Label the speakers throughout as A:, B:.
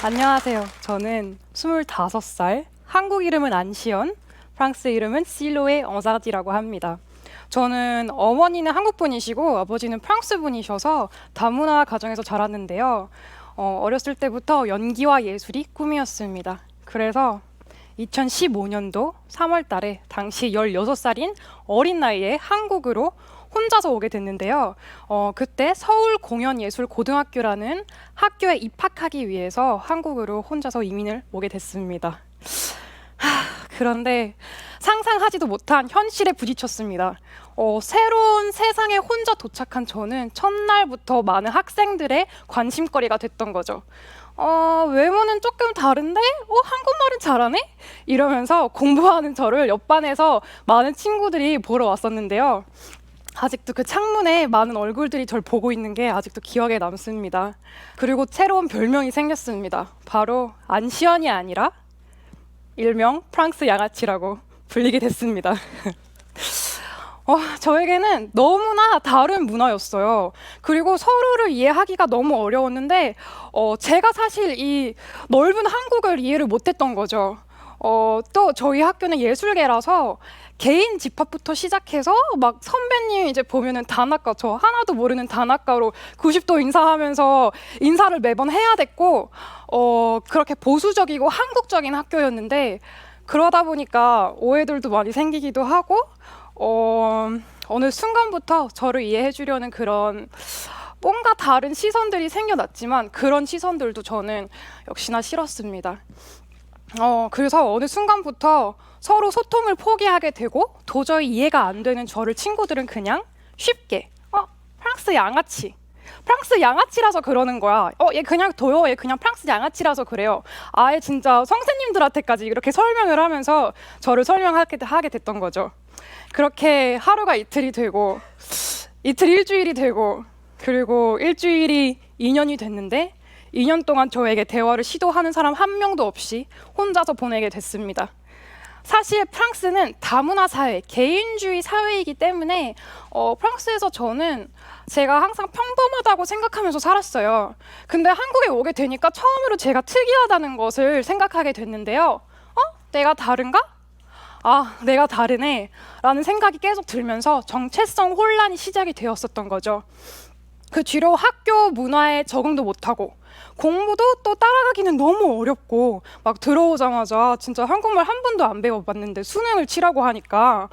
A: 안녕하세요. 저는 25살, 한국 이름은 안시연, 프랑스 이름은 실로의 엉사지라고 합니다. 저는 어머니는 한국 분이시고 아버지는 프랑스 분이셔서 다문화 가정에서 자랐는데요. 어, 어렸을 때부터 연기와 예술이 꿈이었습니다. 그래서 2015년도 3월 달에 당시 16살인 어린 나이에 한국으로 혼자서 오게 됐는데요. 어, 그때 서울 공연예술고등학교라는 학교에 입학하기 위해서 한국으로 혼자서 이민을 오게 됐습니다. 하, 그런데 상상하지도 못한 현실에 부딪혔습니다. 어, 새로운 세상에 혼자 도착한 저는 첫날부터 많은 학생들의 관심거리가 됐던 거죠. 어, 외모는 조금 다른데, 어, 한국말은 잘하네? 이러면서 공부하는 저를 옆반에서 많은 친구들이 보러 왔었는데요. 아직도 그 창문에 많은 얼굴들이 절 보고 있는 게 아직도 기억에 남습니다. 그리고 새로운 별명이 생겼습니다. 바로 안시연이 아니라 일명 프랑스 양아치라고 불리게 됐습니다. 어, 저에게는 너무나 다른 문화였어요. 그리고 서로를 이해하기가 너무 어려웠는데, 어, 제가 사실 이 넓은 한국을 이해를 못했던 거죠. 어, 또 저희 학교는 예술계라서 개인 집합부터 시작해서 막 선배님 이제 보면은 단학과 저 하나도 모르는 단학과로 90도 인사하면서 인사를 매번 해야 됐고 어 그렇게 보수적이고 한국적인 학교였는데 그러다 보니까 오해들도 많이 생기기도 하고 어 어느 순간부터 저를 이해해 주려는 그런 뭔가 다른 시선들이 생겨났지만 그런 시선들도 저는 역시나 싫었습니다. 어, 그래서 어느 순간부터 서로 소통을 포기하게 되고 도저히 이해가 안 되는 저를 친구들은 그냥 쉽게 어, 프랑스 양아치. 프랑스 양아치라서 그러는 거야. 어, 얘 그냥 둬요. 얘 그냥 프랑스 양아치라서 그래요. 아예 진짜 선생님들한테까지 이렇게 설명을 하면서 저를 설명하게 하게 됐던 거죠. 그렇게 하루가 이틀이 되고 이틀 일주일이 되고 그리고 일주일이 2년이 됐는데 2년 동안 저에게 대화를 시도하는 사람 한 명도 없이 혼자서 보내게 됐습니다. 사실 프랑스는 다문화 사회, 개인주의 사회이기 때문에 어, 프랑스에서 저는 제가 항상 평범하다고 생각하면서 살았어요. 근데 한국에 오게 되니까 처음으로 제가 특이하다는 것을 생각하게 됐는데요. 어? 내가 다른가? 아, 내가 다르네. 라는 생각이 계속 들면서 정체성 혼란이 시작이 되었었던 거죠. 그 뒤로 학교 문화에 적응도 못하고 공부도 또 따라가기는 너무 어렵고 막 들어오자마자 진짜 한국말 한 번도 안 배워봤는데 수능을 치라고 하니까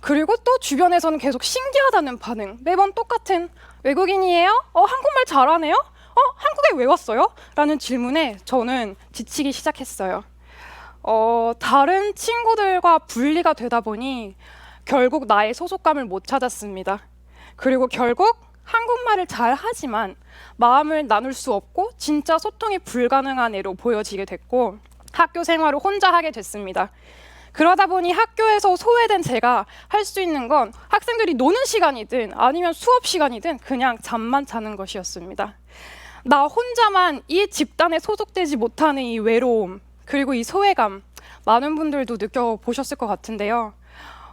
A: 그리고 또 주변에서는 계속 신기하다는 반응 매번 똑같은 외국인이에요? 어 한국말 잘하네요? 어 한국에 왜 왔어요? 라는 질문에 저는 지치기 시작했어요. 어 다른 친구들과 분리가 되다 보니 결국 나의 소속감을 못 찾았습니다. 그리고 결국 한국말을 잘 하지만 마음을 나눌 수 없고 진짜 소통이 불가능한 애로 보여지게 됐고 학교 생활을 혼자 하게 됐습니다. 그러다 보니 학교에서 소외된 제가 할 수 있는 건 학생들이 노는 시간이든 아니면 수업 시간이든 그냥 잠만 자는 것이었습니다. 나 혼자만 이 집단에 소속되지 못하는 이 외로움 그리고 이 소외감 많은 분들도 느껴보셨을 것 같은데요.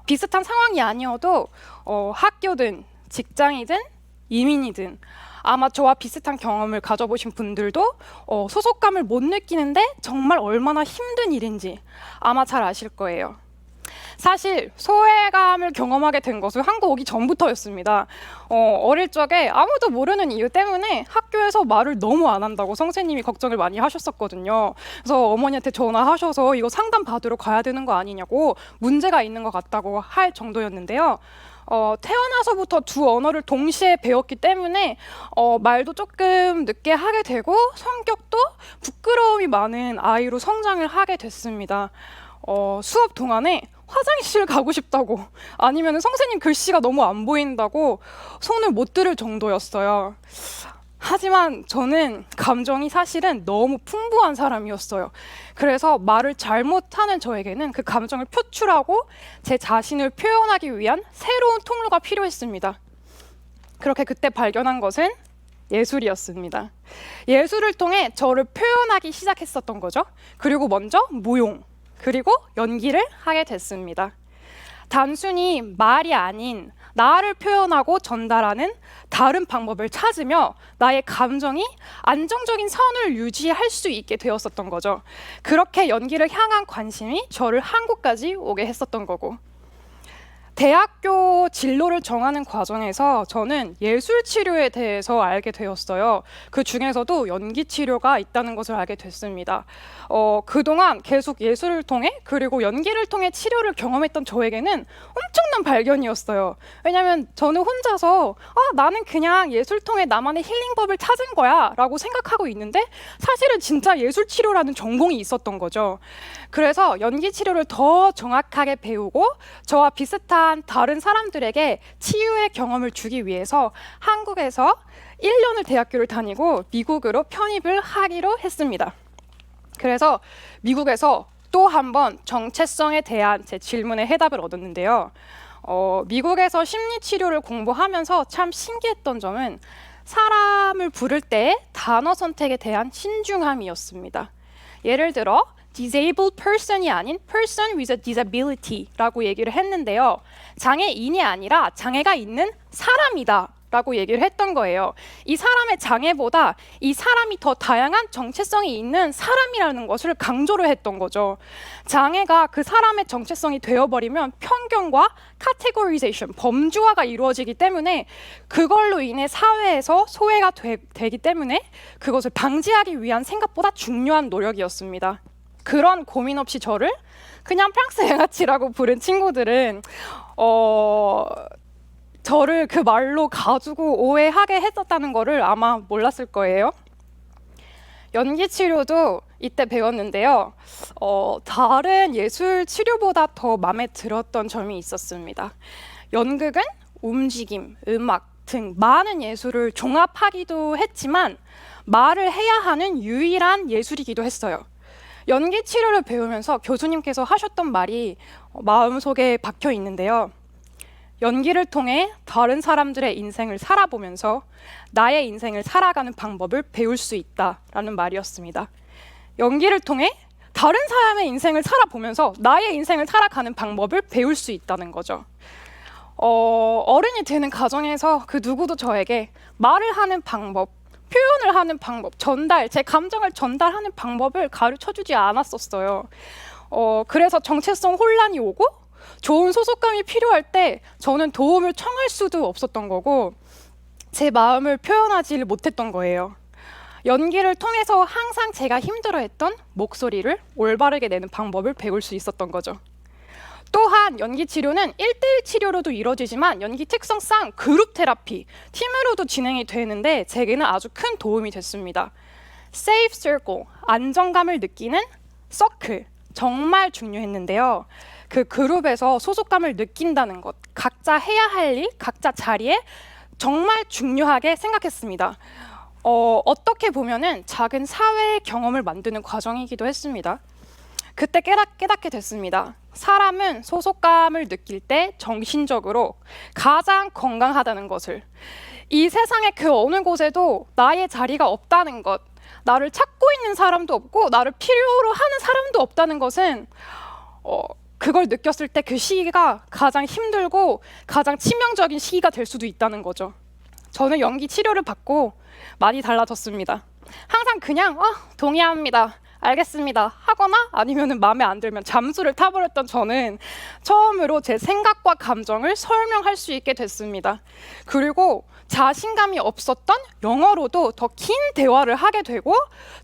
A: 비슷한 상황이 아니어도 어, 학교든 직장이든 이민이든 아마 저와 비슷한 경험을 가져보신 분들도 어, 소속감을 못 느끼는데 정말 얼마나 힘든 일인지 아마 잘 아실 거예요. 사실 소외감을 경험하게 된 것은 한국 오기 전부터였습니다. 어, 어릴 적에 아무도 모르는 이유 때문에 학교에서 말을 너무 안 한다고 선생님이 걱정을 많이 하셨었거든요. 그래서 어머니한테 전화하셔서 이거 상담 받으러 가야 되는 거 아니냐고 문제가 있는 것 같다고 할 정도였는데요. 어, 태어나서부터 두 언어를 동시에 배웠기 때문에 어, 말도 조금 늦게 하게 되고 성격도 부끄러움이 많은 아이로 성장을 하게 됐습니다. 어, 수업 동안에 화장실 가고 싶다고 아니면 선생님 글씨가 너무 안 보인다고 손을 못 들을 정도였어요. 하지만 저는 감정이 사실은 너무 풍부한 사람이었어요. 그래서 말을 잘못하는 저에게는 그 감정을 표출하고 제 자신을 표현하기 위한 새로운 통로가 필요했습니다. 그렇게 그때 발견한 것은 예술이었습니다. 예술을 통해 저를 표현하기 시작했었던 거죠. 그리고 먼저 무용, 그리고 연기를 하게 됐습니다. 단순히 말이 아닌 나를 표현하고 전달하는 다른 방법을 찾으며 나의 감정이 안정적인 선을 유지할 수 있게 되었었던 거죠. 그렇게 연기를 향한 관심이 저를 한국까지 오게 했었던 거고. 대학교 진로를 정하는 과정에서 저는 예술 치료에 대해서 알게 되었어요. 그 중에서도 연기 치료가 있다는 것을 알게 됐습니다. 어, 그동안 계속 예술을 통해 그리고 연기를 통해 치료를 경험했던 저에게는 엄청난 발견이었어요. 왜냐하면 저는 혼자서 아, 나는 그냥 예술 통해 나만의 힐링법을 찾은 거야 라고 생각하고 있는데 사실은 진짜 예술 치료라는 전공이 있었던 거죠. 그래서 연기 치료를 더 정확하게 배우고 저와 비슷한 다른 사람들에게 치유의 경험을 주기 위해서 한국에서 1년을 대학교를 다니고 미국으로 편입을 하기로 했습니다. 그래서 미국에서 또 한 번 정체성에 대한 제 질문에 해답을 얻었는데요. 어, 미국에서 심리 치료를 공부하면서 참 신기했던 점은 사람을 부를 때 단어 선택에 대한 신중함이었습니다. 예를 들어 disabled person이 아닌 person with a disability라고 얘기를 했는데요. 장애인이 아니라 장애가 있는 사람이다. 라고 얘기를 했던 거예요. 이 사람의 장애보다 이 사람이 더 다양한 정체성이 있는 사람이라는 것을 강조를 했던 거죠. 장애가 그 사람의 정체성이 되어버리면 편견과 카테고리제이션, 범주화가 이루어지기 때문에 그걸로 인해 사회에서 소외가 되, 되기 때문에 그것을 방지하기 위한 생각보다 중요한 노력이었습니다. 그런 고민 없이 저를 그냥 프랑스 양아치라고 부른 친구들은 어 저를 그 말로 가지고 오해하게 했었다는 거를 아마 몰랐을 거예요. 연기 치료도 이때 배웠는데요. 어, 다른 예술 치료보다 더 마음에 들었던 점이 있었습니다. 연극은 움직임, 음악 등 많은 예술을 종합하기도 했지만 말을 해야 하는 유일한 예술이기도 했어요. 연기 치료를 배우면서 교수님께서 하셨던 말이 마음속에 박혀 있는데요. 연기를 통해 다른 사람들의 인생을 살아보면서 나의 인생을 살아가는 방법을 배울 수 있다라는 말이었습니다. 연기를 통해 다른 사람의 인생을 살아보면서 나의 인생을 살아가는 방법을 배울 수 있다는 거죠. 어, 어른이 되는 과정에서 그 누구도 저에게 말을 하는 방법, 표현을 하는 방법, 전달, 제 감정을 전달하는 방법을 가르쳐 주지 않았었어요. 어, 그래서 정체성 혼란이 오고 좋은 소속감이 필요할 때 저는 도움을 청할 수도 없었던 거고 제 마음을 표현하지 못했던 거예요. 연기를 통해서 항상 제가 힘들어했던 목소리를 올바르게 내는 방법을 배울 수 있었던 거죠. 또한 연기 치료는 1대1 치료로도 이루어지지만 연기 특성상 그룹 테라피, 팀으로도 진행이 되는데 제게는 아주 큰 도움이 됐습니다. Safe Circle, 안정감을 느끼는 서클, 정말 중요했는데요. 그 그룹에서 소속감을 느낀다는 것, 각자 해야 할 일, 각자 자리에 정말 중요하게 생각했습니다. 어, 어떻게 보면은 작은 사회 경험을 만드는 과정이기도 했습니다. 그때 깨닫, 깨닫게 됐습니다. 사람은 소속감을 느낄 때 정신적으로 가장 건강하다는 것을 이 세상의 그 어느 곳에도 나의 자리가 없다는 것, 나를 찾고 있는 사람도 없고 나를 필요로 하는 사람도 없다는 것은 어, 그걸 느꼈을 때 그 시기가 가장 힘들고 가장 치명적인 시기가 될 수도 있다는 거죠. 저는 연기 치료를 받고 많이 달라졌습니다. 항상 그냥 어, 동의합니다. 알겠습니다. 하거나 아니면 마음에 안 들면 잠수를 타버렸던 저는 처음으로 제 생각과 감정을 설명할 수 있게 됐습니다. 그리고 자신감이 없었던 영어로도 더 긴 대화를 하게 되고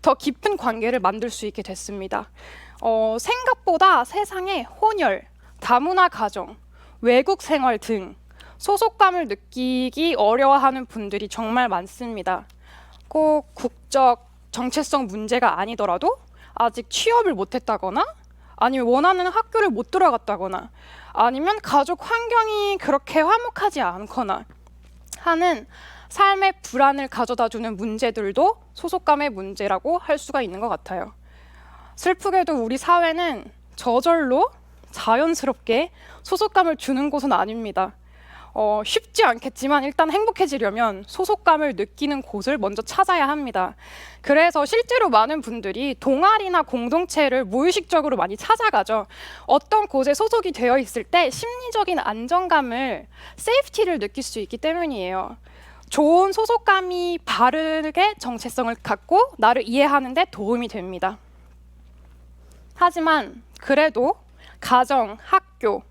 A: 더 깊은 관계를 만들 수 있게 됐습니다. 어, 생각보다 세상에 혼혈, 다문화 가정, 외국 생활 등 소속감을 느끼기 어려워하는 분들이 정말 많습니다. 꼭 국적, 정체성 문제가 아니더라도 아직 취업을 못했다거나 아니면 원하는 학교를 못 들어갔다거나 아니면 가족 환경이 그렇게 화목하지 않거나 하는 삶의 불안을 가져다 주는 문제들도 소속감의 문제라고 할 수가 있는 것 같아요. 슬프게도 우리 사회는 저절로 자연스럽게 소속감을 주는 곳은 아닙니다. 어, 쉽지 않겠지만 일단 행복해지려면 소속감을 느끼는 곳을 먼저 찾아야 합니다. 그래서 실제로 많은 분들이 동아리나 공동체를 무의식적으로 많이 찾아가죠. 어떤 곳에 소속이 되어 있을 때 심리적인 안정감을, 세이프티를 느낄 수 있기 때문이에요. 좋은 소속감이 바르게 정체성을 갖고 나를 이해하는 데 도움이 됩니다. 하지만 그래도 가정, 학교,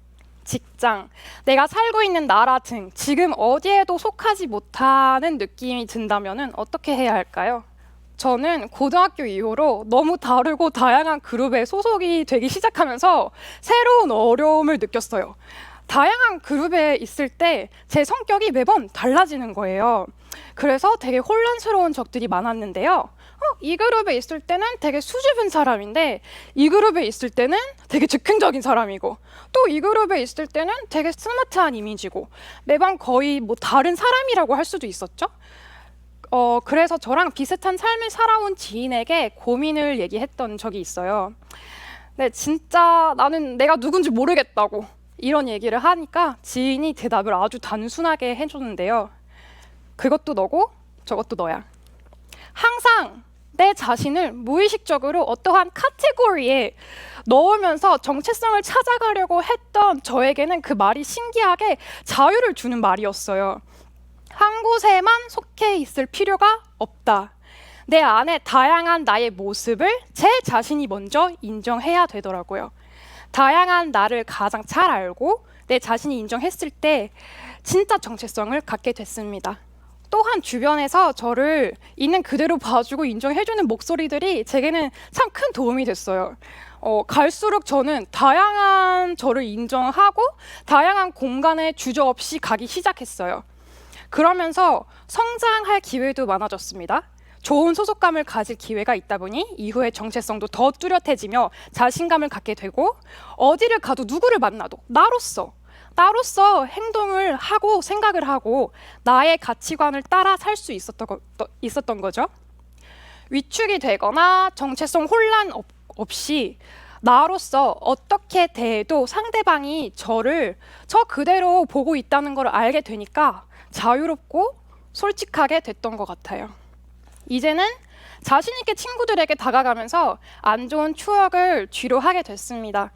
A: 직장, 내가 살고 있는 나라 등 지금 어디에도 속하지 못하는 느낌이 든다면 어떻게 해야 할까요? 저는 고등학교 이후로 너무 다르고 다양한 그룹에 소속이 되기 시작하면서 새로운 어려움을 느꼈어요. 다양한 그룹에 있을 때 제 성격이 매번 달라지는 거예요. 그래서 되게 혼란스러운 적들이 많았는데요. 어, 이 그룹에 있을 때는 되게 수줍은 사람인데 이 그룹에 있을 때는 되게 즉흥적인 사람이고 또 이 그룹에 있을 때는 되게 스마트한 이미지고 매번 거의 뭐 다른 사람이라고 할 수도 있었죠. 어, 그래서 저랑 비슷한 삶을 살아온 지인에게 고민을 얘기했던 적이 있어요. 네, 진짜 나는 내가 누군지 모르겠다고 이런 얘기를 하니까 지인이 대답을 아주 단순하게 해줬는데요. 그것도 너고 저것도 너야. 항상 내 자신을 무의식적으로 어떠한 카테고리에 넣으면서 정체성을 찾아가려고 했던 저에게는 그 말이 신기하게 자유를 주는 말이었어요. 한 곳에만 속해 있을 필요가 없다. 내 안에 다양한 나의 모습을 제 자신이 먼저 인정해야 되더라고요. 다양한 나를 가장 잘 알고 내 자신이 인정했을 때 진짜 정체성을 갖게 됐습니다. 또한 주변에서 저를 있는 그대로 봐주고 인정해주는 목소리들이 제게는 참 큰 도움이 됐어요. 어, 갈수록 저는 다양한 저를 인정하고 다양한 공간에 주저없이 가기 시작했어요. 그러면서 성장할 기회도 많아졌습니다. 좋은 소속감을 가질 기회가 있다 보니 이후에 정체성도 더 뚜렷해지며 자신감을 갖게 되고 어디를 가도 누구를 만나도 나로서 나로서 행동을 하고 생각을 하고 나의 가치관을 따라 살 수 있었던, 거, 있었던 거죠. 위축이 되거나 정체성 혼란 없, 없이 나로서 어떻게 대해도 상대방이 저를 저 그대로 보고 있다는 걸 알게 되니까 자유롭고 솔직하게 됐던 것 같아요. 이제는 자신 있게 친구들에게 다가가면서 안 좋은 추억을 뒤로 하게 됐습니다.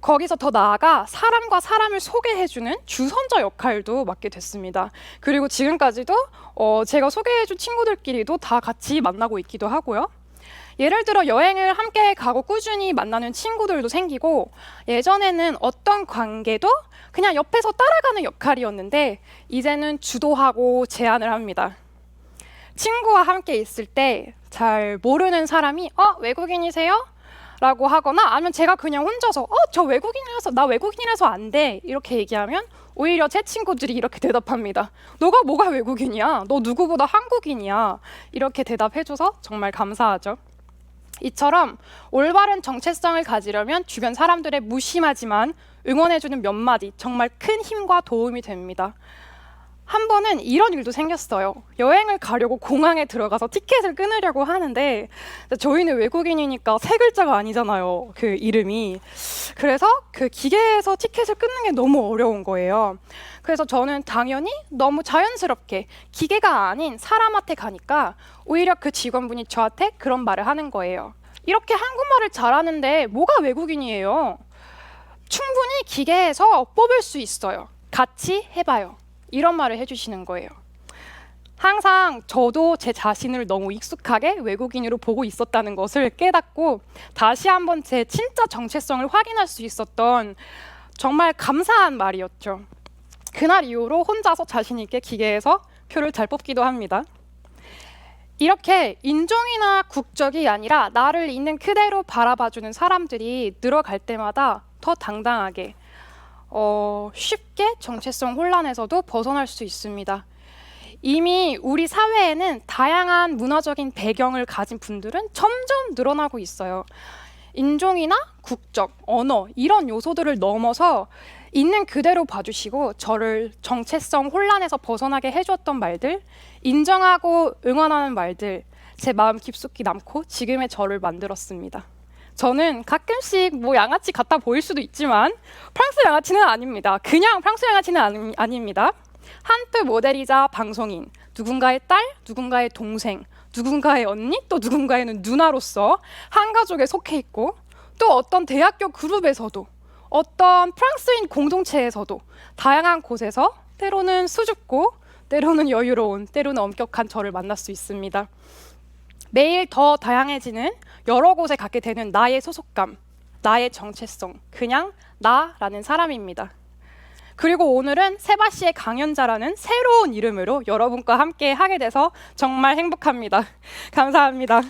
A: 거기서 더 나아가 사람과 사람을 소개해주는 주선자 역할도 맡게 됐습니다. 그리고 지금까지도 어, 제가 소개해준 친구들끼리도 다 같이 만나고 있기도 하고요. 예를 들어 여행을 함께 가고 꾸준히 만나는 친구들도 생기고 예전에는 어떤 관계도 그냥 옆에서 따라가는 역할이었는데 이제는 주도하고 제안을 합니다. 친구와 함께 있을 때 잘 모르는 사람이 어 외국인이세요? 라고 하거나 아니면 제가 그냥 혼자서 어 저 외국인이라서 나 외국인이라서 안 돼 이렇게 얘기하면 오히려 제 친구들이 이렇게 대답합니다. 너가 뭐가 외국인이야? 너 누구보다 한국인이야. 이렇게 대답해줘서 정말 감사하죠. 이처럼 올바른 정체성을 가지려면 주변 사람들의 무심하지만 응원해주는 몇 마디 정말 큰 힘과 도움이 됩니다. 한 번은 이런 일도 생겼어요. 여행을 가려고 공항에 들어가서 티켓을 끊으려고 하는데 저희는 외국인이니까 세 글자가 아니잖아요. 그 이름이. 그래서 그 기계에서 티켓을 끊는 게 너무 어려운 거예요. 그래서 저는 당연히 너무 자연스럽게 기계가 아닌 사람한테 가니까 오히려 그 직원분이 저한테 그런 말을 하는 거예요. 이렇게 한국말을 잘하는데 뭐가 외국인이에요? 충분히 기계에서 뽑을 수 있어요. 같이 해봐요. 이런 말을 해주시는 거예요. 항상 저도 제 자신을 너무 익숙하게 외국인으로 보고 있었다는 것을 깨닫고 다시 한번 제 진짜 정체성을 확인할 수 있었던 정말 감사한 말이었죠. 그날 이후로 혼자서 자신 있게 기계에서 표를 잘 뽑기도 합니다. 이렇게 인종이나 국적이 아니라 나를 있는 그대로 바라봐주는 사람들이 늘어갈 때마다 더 당당하게 어, 쉽게 정체성 혼란에서도 벗어날 수 있습니다. 이미 우리 사회에는 다양한 문화적인 배경을 가진 분들은 점점 늘어나고 있어요. 인종이나 국적, 언어 이런 요소들을 넘어서 있는 그대로 봐주시고 저를 정체성 혼란에서 벗어나게 해주었던 말들, 인정하고 응원하는 말들 제 마음 깊숙이 남고 지금의 저를 만들었습니다. 저는 가끔씩 뭐 양아치 같아 보일 수도 있지만 프랑스 양아치는 아닙니다. 그냥 프랑스 양아치는 아니, 아닙니다. 한때 모델이자 방송인, 누군가의 딸, 누군가의 동생, 누군가의 언니, 또 누군가에는 누나로서 한 가족에 속해 있고 또 어떤 대학교 그룹에서도 어떤 프랑스인 공동체에서도 다양한 곳에서 때로는 수줍고 때로는 여유로운 때로는 엄격한 저를 만날 수 있습니다. 매일 더 다양해지는 여러 곳에 갖게 되는 나의 소속감, 나의 정체성, 그냥 나라는 사람입니다. 그리고 오늘은 세바시의 강연자라는 새로운 이름으로 여러분과 함께 하게 돼서 정말 행복합니다. 감사합니다.